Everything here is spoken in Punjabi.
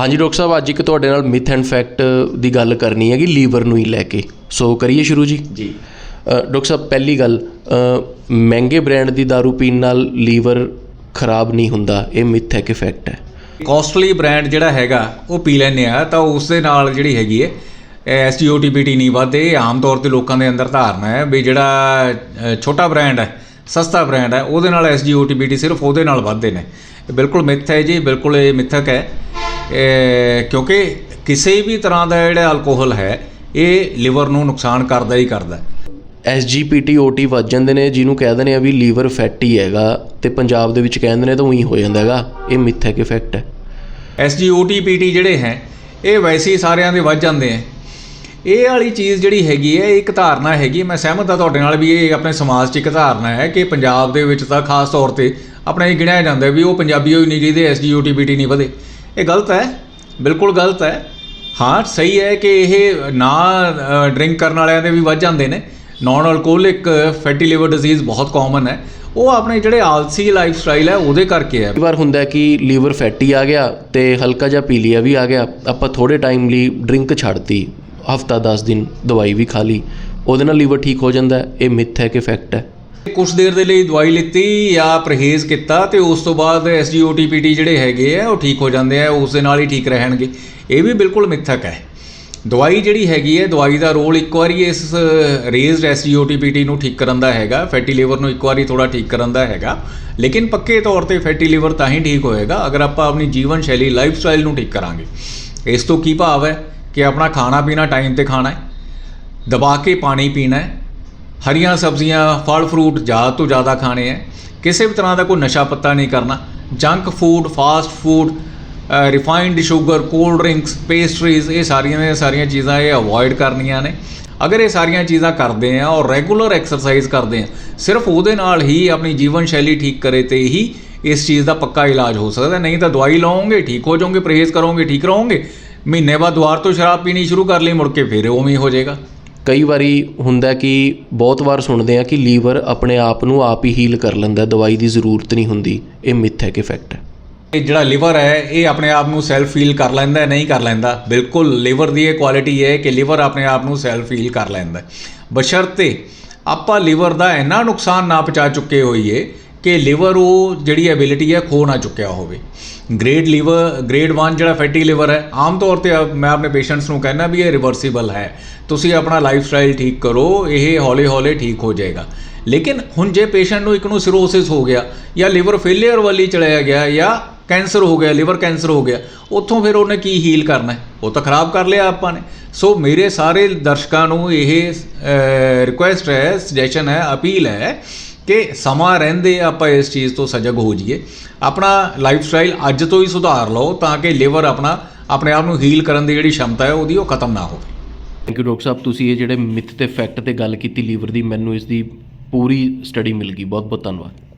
ਹਾਂਜੀ ਡਾਕਟਰ ਸਾਹਿਬ ਅੱਜ ਇੱਕ ਤੁਹਾਡੇ ਨਾਲ ਮਿਥ ਐਂਡ ਫੈਕਟ ਦੀ ਗੱਲ ਕਰਨੀ ਹੈਗੀ ਲੀਵਰ ਨੂੰ ਹੀ ਲੈ ਕੇ। ਸੋ ਕਰੀਏ ਸ਼ੁਰੂ ਜੀ? ਜੀ। ਡਾਕਟਰ ਸਾਹਿਬ ਪਹਿਲੀ ਗੱਲ ਮਹਿੰਗੇ ਬ੍ਰਾਂਡ ਦੀ दारू ਪੀਣ ਨਾਲ ਲੀਵਰ ਖਰਾਬ ਨਹੀਂ ਹੁੰਦਾ ਇਹ ਮਿਥ ਹੈ ਕਿ ਫੈਕਟ ਹੈ? ਕਾਸਟਲੀ ਬ੍ਰਾਂਡ ਜਿਹੜਾ ਹੈਗਾ ਉਹ ਪੀ ਲੈਂਦੇ ਆ ਤਾਂ ਉਸ ਦੇ ਨਾਲ ਜਿਹੜੀ ਹੈਗੀ ਹੈ ਐਸਜੀਓਟੀਪੀਟੀ ਨਹੀਂ ਵੱਧਦੇ ਆਮ ਤੌਰ ਤੇ ਲੋਕਾਂ ਦੇ ਅੰਦਰ ਧਾਰਨਾ ਹੈ ਵੀ ਜਿਹੜਾ ਛੋਟਾ ਬ੍ਰਾਂਡ ਹੈ ਸਸਤਾ ਬ੍ਰਾਂਡ ਹੈ ਉਹਦੇ ਨਾਲ ਐਸਜੀਓਟੀਪੀਟੀ ਸਿਰਫ ਉਹਦੇ ਨਾਲ ਵੱਧਦੇ ਨੇ। ਬਿਲਕੁਲ ਮਿੱਥ ਹੈ ਜੀ ਬਿਲਕੁਲ ਇਹ ਮਿੱਥਕ ਹੈ। ਕਿਉਂਕਿ ਕਿਸੇ ਵੀ ਤਰ੍ਹਾਂ ਦਾ ਜਿਹੜਾ ਅਲਕੋਹਲ ਹੈ ਇਹ ਲਿਵਰ ਨੂੰ ਨੁਕਸਾਨ ਕਰਦਾ ਹੀ ਕਰਦਾ ਹੈ। ਐਸਜੀਪੀਟੀ ਓਟੀ ਵੱਜ ਜਾਂਦੇ ਨੇ ਜਿਹਨੂੰ ਕਹਿ ਦਿੰਦੇ ਆ ਵੀ ਲੀਵਰ ਫੈਟੀ ਹੈਗਾ ਤੇ ਪੰਜਾਬ ਦੇ ਵਿੱਚ ਕਹਿੰਦੇ ਨੇ ਤਾਂ ਉਹੀ ਹੋ ਜਾਂਦਾ ਹੈਗਾ। ਇਹ ਮਿਥ ਹੈ ਕਿ ਫੈਕਟ ਹੈ। ਐਸਜੀਓਟੀਪੀਟੀ ਜਿਹੜੇ ਹੈ ਇਹ ਵੈਸੇ ਹੀ ਸਾਰਿਆਂ ਦੇ ਵੱਜ ਜਾਂਦੇ ਆ ਇਹ ਵਾਲੀ ਚੀਜ਼ ਜਿਹੜੀ ਹੈਗੀ ਹੈ ਇੱਕ ਧਾਰਨਾ ਹੈਗੀ ਮੈਂ ਸਹਿਮਤ ਹਾਂ ਤੁਹਾਡੇ ਨਾਲ ਵੀ ਇਹ ਆਪਣੇ ਸਮਾਜ 'ਚ ਇੱਕ ਧਾਰਨਾ ਹੈ ਕਿ ਪੰਜਾਬ ਦੇ ਵਿੱਚ ਤਾਂ ਖਾਸ ਤੌਰ ਤੇ ਆਪਣਾ ਇਹ ਗਿਣਿਆ ਜਾਂਦਾ ਵੀ ਉਹ ਪੰਜਾਬੀ ਹੋਈ ਨਹੀਂ ਜਿਹਦੇ ਐਸਜੀਓਟੀਪੀਟੀ ਨਹੀਂ ਵਧੇ। ਇਹ ਗਲਤ ਹੈ, ਬਿਲਕੁਲ ਗਲਤ ਹੈ। ਹਾਂ, ਸਹੀ ਹੈ ਕਿ ਇਹ ਨਾ ਡਰਿੰਕ ਕਰਨ ਵਾਲਿਆਂ ਦੇ ਵੀ ਵੱਧ ਜਾਂਦੇ ਨੇ। Non alcoholic fatty liver disease ਬਹੁਤ ਕਾਮਨ ਹੈ। ਉਹ ਆਪਣੇ ਜਿਹੜੇ ਆਲਸੀ ਲਾਈਫ ਸਟਾਈਲ ਹੈ, ਉਹਦੇ ਕਰਕੇ ਹੈ। ਕਈ ਵਾਰ ਹੁੰਦਾ ਕਿ ਲੀਵਰ ਫੈਟੀ ਆ ਗਿਆ ਤੇ ਹਲਕਾ ਜਿਹਾ ਪੀਲੀਆ ਵੀ ਆ ਗਿਆ। ਆਪਾਂ ਥੋੜੇ ਟਾਈਮ ਲਈ ਡਰਿੰਕ ਛੱਡਤੀ, ਹਫਤਾ 10 ਦਿਨ ਦਵਾਈ ਵੀ ਖਾ ਲਈ, ਉਹਦੇ ਨਾਲ ਲੀਵਰ ਠੀਕ ਹੋ ਜਾਂਦਾ ਇਹ ਮਿਥ ਹੈ ਕਿ ਫੈਕਟ ਹੈ। ਕੁਝ ਦੇਰ ਦੇ ਲਈ ਦਵਾਈ ਲਿੱਤੀ ਜਾਂ ਪਰਹੇਜ਼ ਕੀਤਾ ਤੇ ਉਸ ਤੋਂ ਬਾਅਦ ਐਸਜੀਓਟੀਪੀਟੀ ਜਿਹੜੇ ਹੈਗੇ ਆ, ਉਹ ਠੀਕ ਹੋ ਜਾਂਦੇ ਆ, ਉਸ ਦੇ ਨਾਲ ਹੀ ਠੀਕ ਰਹਿਣਗੇ। ਇਹ ਵੀ ਬਿਲਕੁਲ ਮਿੱਥਕ ਹੈ। ਦਵਾਈ ਜਿਹੜੀ ਹੈਗੀ ਹੈ, ਦਵਾਈ ਦਾ ਰੋਲ ਇੱਕ ਵਾਰੀ ਇਸ ਰੇਜ਼ਡ ਐਸਜੀਓਟੀਪੀਟੀ ਨੂੰ ਠੀਕ ਕਰਨ ਦਾ ਹੈਗਾ ਫੈਟੀ ਲਿਵਰ ਨੂੰ ਇੱਕ ਵਾਰੀ ਥੋੜਾ ਠੀਕ ਕਰਨ ਦਾ ਹੈਗਾ, ਲੇਕਿਨ ਪੱਕੇ ਤੌਰ ਤੇ ਫੈਟੀ ਲਿਵਰ ਤਾਂ ਹੀ ਠੀਕ ਹੋਏਗਾ, ਅਗਰ ਆਪਾਂ ਆਪਣੀ ਜੀਵਨ ਸ਼ੈਲੀ ਲਾਈਫ ਸਟਾਈਲ ਨੂੰ ਠੀਕ ਕਰਾਂਗੇ। ਇਸ ਤੋਂ ਕੀ ਭਾਵ ਹੈ ਕਿ ਆਪਣਾ ਖਾਣਾ ਪੀਣਾ ਟਾਈਮ ਤੇ ਖਾਣਾ ਹੈ, ਦਬਾ ਕੇ ਪਾਣੀ ਪੀਣਾ ਹੈ ਹਰੀਆਂ ਸਬਜ਼ੀਆਂ, ਫਲ ਫਰੂਟ ਜ਼ਿਆਦਾ ਤੋਂ ਜ਼ਿਆਦਾ ਖਾਣੇ ਹੈ ਕਿਸੇ ਵੀ ਤਰ੍ਹਾਂ ਦਾ ਕੋਈ ਨਸ਼ਾ ਪੱਤਾ ਨਹੀਂ ਕਰਨਾ। Junk food fast food refined sugar cold drinks pastries ਇਹ ਸਾਰੀਆਂ ਦੀਆਂ ਸਾਰੀਆਂ ਚੀਜ਼ਾਂ ਇਹ ਅਵੋਇਡ ਕਰਨੀਆਂ ਨੇ। ਅਗਰ ਇਹ ਸਾਰੀਆਂ ਚੀਜ਼ਾਂ ਕਰਦੇ ਆ ਔਰ ਰੈਗੂਲਰ ਐਕਸਰਸਾਈਜ਼ ਕਰਦੇ ਆ, ਸਿਰਫ ਉਹਦੇ ਨਾਲ ਹੀ ਆਪਣੀ ਜੀਵਨ ਸ਼ੈਲੀ ਠੀਕ ਕਰੇ ਤੇ ਹੀ ਇਸ ਚੀਜ਼ ਦਾ ਪੱਕਾ ਇਲਾਜ ਹੋ ਸਕਦਾ। ਨਹੀਂ ਤਾਂ ਦਵਾਈ ਲਓਗੇ, ਠੀਕ ਹੋ ਜਾਓਗੇ, ਪਰਹੇਜ਼ ਕਰੋਗੇ, ਠੀਕ ਰਹੋਗੇ। ਮਹੀਨੇ ਬਾਅਦ ਦੁਬਾਰ ਤੋਂ ਸ਼ਰਾਬ ਪੀਣੀ ਸ਼ੁਰੂ ਕਰ ਲਈ, ਮੁੜ ਕੇ ਫਿਰ ਉਵੇਂ ਹੀ ਹੋ ਜਾਏਗਾ। ਕਈ ਵਾਰੀ ਹੁੰਦਾ ਕਿ ਬਹੁਤ ਵਾਰ ਸੁਣਦੇ ਆ ਕਿ ਲੀਵਰ ਆਪਣੇ ਆਪ ਨੂੰ ਆਪ ਹੀ ਹੀਲ ਕਰ ਲੈਂਦਾ ਦਵਾਈ ਦੀ ਜ਼ਰੂਰਤ ਨਹੀਂ ਹੁੰਦੀ, ਇਹ ਮਿਥ ਹੈ ਕਿ ਫੈਕਟ ਹੈ ਇਹ ਜਿਹੜਾ ਲਿਵਰ ਹੈ, ਇਹ ਆਪਣੇ ਆਪ ਨੂੰ ਸੈਲਫ ਫੀਲ ਕਰ ਲੈਂਦਾ ਨਹੀਂ ਕਰ ਲੈਂਦਾ ਬਿਲਕੁਲ ਲਿਵਰ ਦੀ ਇਹ ਕੁਆਲਿਟੀ ਹੈ ਕਿ ਲਿਵਰ ਆਪਣੇ ਆਪ ਨੂੰ ਸੈਲਫ ਫੀਲ ਕਰ ਲੈਂਦਾ ਹੈ। ਬਸ਼ਰਤੇ ਆਪਾਂ ਲਿਵਰ ਦਾ ਇੰਨਾ ਨੁਕਸਾਨ ਨਾ ਪਹੁੰਚਾ ਚੁੱਕੇ ਹੋਈਏ ਕਿ ਲਿਵਰ ਉਹ ਜਿਹੜੀ ਐਬਿਲਿਟੀ ਹੈ ਖੋ ਨਾ ਚੁੱਕਿਆ ਹੋਵੇ। ਗ੍ਰੇਡ ਲਿਵਰ ਗ੍ਰੇਡ 1 ਜਿਹੜਾ ਫੈਟੀ ਲਿਵਰ ਹੈ, ਆਮ ਤੌਰ ਤੇ ਅ- ਮੈਂ ਆਪਣੇ ਪੇਸ਼ੈਂਟਸ ਨੂੰ ਕਹਿੰਦਾ ਵੀ ਇਹ ਰਿਵਰਸੀਬਲ ਹੈ। ਤੁਸੀਂ ਆਪਣਾ ਲਾਈਫ ਸਟਾਈਲ ਠੀਕ ਕਰੋ, ਇਹ ਹੌਲੇ-ਹੌਲੇ ਠੀਕ ਹੋ ਜਾਏਗਾ। ਲੇਕਿਨ ਹੁਣ ਜੇ ਪੇਸ਼ੈਂਟ ਨੂੰ ਇੱਕ ਨੂੰ ਸਿਰੋਸਿਸ ਹੋ ਗਿਆ ਜਾਂ ਲਿਵਰ ਫੇਲਿਅਰ ਵਾਲੀ ਚਲਿਆ ਗਿਆ ਜਾਂ ਕੈਂਸਰ ਹੋ ਗਿਆ, ਲਿਵਰ ਕੈਂਸਰ ਹੋ ਗਿਆ, ਉੱਥੋਂ ਫਿਰ ਉਹਨੇ ਕੀ ਹੀਲ ਕਰਨਾ? ਉਹ ਤਾਂ ਖਰਾਬ ਕਰ ਲਿਆ ਆਪਾਂ ਨੇ। ਸੋ ਮੇਰੇ ਸਾਰੇ ਦਰਸ਼ਕਾਂ ਨੂੰ ਇਹ ਰਿਕੁਐਸਟ ਹੈ ਸੁਜੈਸ਼ਨ ਹੈ ਅਪੀਲ ਹੈ ਕਿ ਸਮਾਂ ਰਹਿੰਦੇ ਆਪਾਂ ਇਸ ਚੀਜ਼ ਤੋਂ ਸਜਗ ਹੋ ਜਾਈਏ। ਆਪਣਾ ਲਾਈਫ ਸਟਾਈਲ ਅੱਜ ਤੋਂ ਹੀ ਸੁਧਾਰ ਲਓ ਤਾਂ ਕਿ ਲਿਵਰ ਆਪਣਾ, ਆਪਣੇ ਆਪ ਨੂੰ ਹੀਲ ਕਰਨ ਦੀ ਜਿਹੜੀ ਸ਼ਮਤਾ ਹੈ ਉਹਦੀ ਉਹ ਖਤਮ ਨਾ ਹੋਵੇ। Thank you doctor sahib. ਤੁਸੀਂ ਇਹ ਜਿਹੜੇ ਮਿਥ ਤੇ ਫੈਕਟ ਤੇ ਗੱਲ ਕੀਤੀ ਲੀਵਰ ਦੀ, ਮੈਨੂੰ ਇਸ ਦੀ ਪੂਰੀ ਸਟੱਡੀ ਮਿਲ ਗਈ। ਬਹੁਤ ਬਹੁਤ ਧੰਨਵਾਦ।